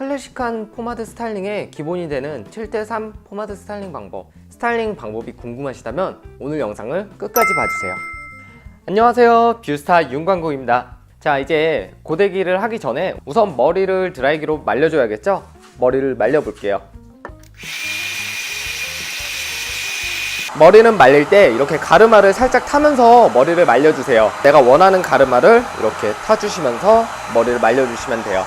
클래식한 포마드 스타일링의 기본이 되는 7대3 포마드 스타일링 방법 스타일링 방법이 궁금하시다면 오늘 영상을 끝까지 봐주세요 안녕하세요 뷰스타 윤광국입니다 자 이제 고데기를 하기 전에 우선 머리를 드라이기로 말려줘야겠죠? 머리를 말려볼게요 머리는 말릴 때 이렇게 가르마를 살짝 타면서 머리를 말려주세요. 내가 원하는 가르마를 이렇게 타주시면서 머리를 말려주시면 돼요.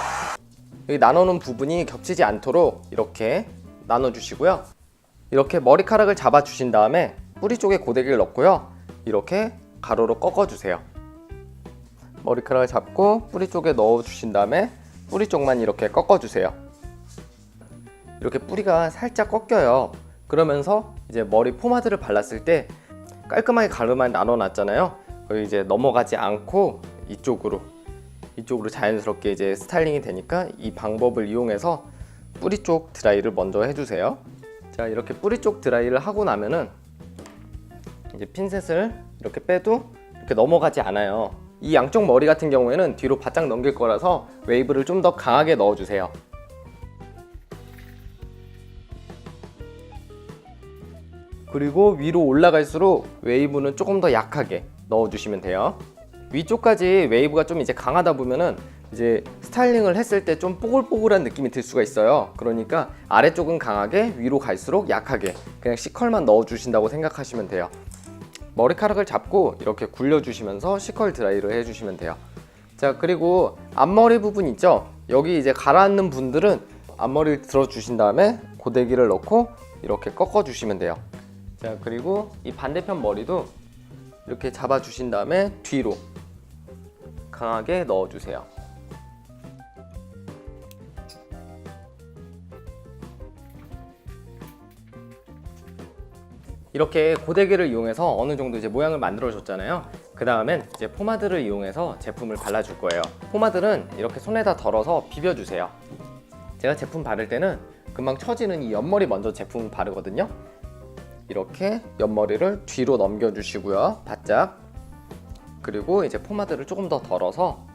여기 나눠놓은 부분이 겹치지 않도록 이렇게 나눠주시고요. 이렇게 머리카락을 잡아주신 다음에 뿌리 쪽에 고데기를 넣고요. 이렇게 가로로 꺾어주세요. 머리카락을 잡고 뿌리 쪽에 넣어주신 다음에 뿌리 쪽만 이렇게 꺾어주세요. 이렇게 뿌리가 살짝 꺾여요. 그러면서 이제 머리 포마드를 발랐을 때 깔끔하게 가르마 나눠 놨잖아요. 거기 이제 넘어가지 않고 이쪽으로 이쪽으로 자연스럽게 이제 스타일링이 되니까 이 방법을 이용해서 뿌리 쪽 드라이를 먼저 해주세요. 자 이렇게 뿌리 쪽 드라이를 하고 나면은 이제 핀셋을 이렇게 빼도 이렇게 넘어가지 않아요. 이 양쪽 머리 같은 경우에는 뒤로 바짝 넘길 거라서 웨이브를 좀 더 강하게 넣어주세요. 그리고 위로 올라갈수록 웨이브는 조금 더 약하게 넣어주시면 돼요. 위쪽까지 웨이브가 좀 이제 강하다 보면은 이제 스타일링을 했을 때 좀 뽀글뽀글한 느낌이 들 수가 있어요. 그러니까 아래쪽은 강하게 위로 갈수록 약하게 그냥 C컬만 넣어 주신다고 생각하시면 돼요. 머리카락을 잡고 이렇게 굴려 주시면서 C컬 드라이를 해 주시면 돼요. 자 그리고 앞머리 부분 있죠? 여기 이제 가라앉는 분들은 앞머리를 들어 주신 다음에 고데기를 넣고 이렇게 꺾어 주시면 돼요. 자 그리고 이 반대편 머리도 이렇게 잡아 주신 다음에 뒤로 강하게 넣어주세요. 이렇게 고데기를 이용해서 어느 정도 이제 모양을 만들어 줬잖아요. 그 다음엔 이제 포마드를 이용해서 제품을 발라 줄 거예요. 포마드는 이렇게 손에다 덜어서 비벼 주세요. 제가 제품 바를 때는 금방 처지는 이 옆머리 먼저 제품을 바르거든요. 이렇게 옆머리를 뒤로 넘겨 주시고요. 바짝. 그리고 이제 포마드를 조금 더 덜어서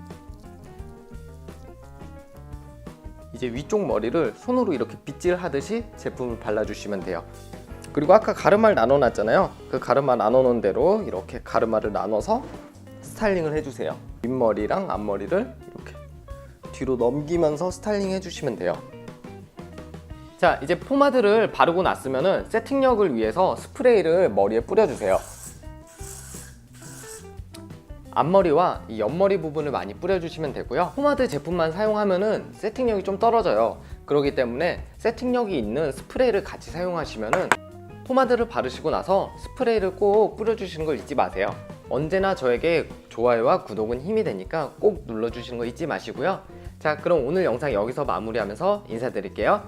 이제 위쪽 머리를 손으로 이렇게 빗질하듯이 제품을 발라주시면 돼요. 그리고 아까 가르마를 나눠놨잖아요. 그 가르마 나눠놓은 대로 이렇게 가르마를 나눠서 스타일링을 해주세요. 윗머리랑 앞머리를 이렇게 뒤로 넘기면서 스타일링 해주시면 돼요. 자 이제 포마드를 바르고 났으면은 세팅력을 위해서 스프레이를 머리에 뿌려주세요 앞머리와 이 옆머리 부분을 많이 뿌려주시면 되고요. 포마드 제품만 사용하면 은 세팅력이 좀 떨어져요. 그렇기 때문에 세팅력이 있는 스프레이를 같이 사용하시면 은 포마드를 바르시고 나서 스프레이를 꼭 뿌려주시는 걸 잊지 마세요. 언제나 저에게 좋아요와 구독은 힘이 되니까 꼭 눌러주시는 거 잊지 마시고요. 자 그럼 오늘 영상 여기서 마무리하면서 인사드릴게요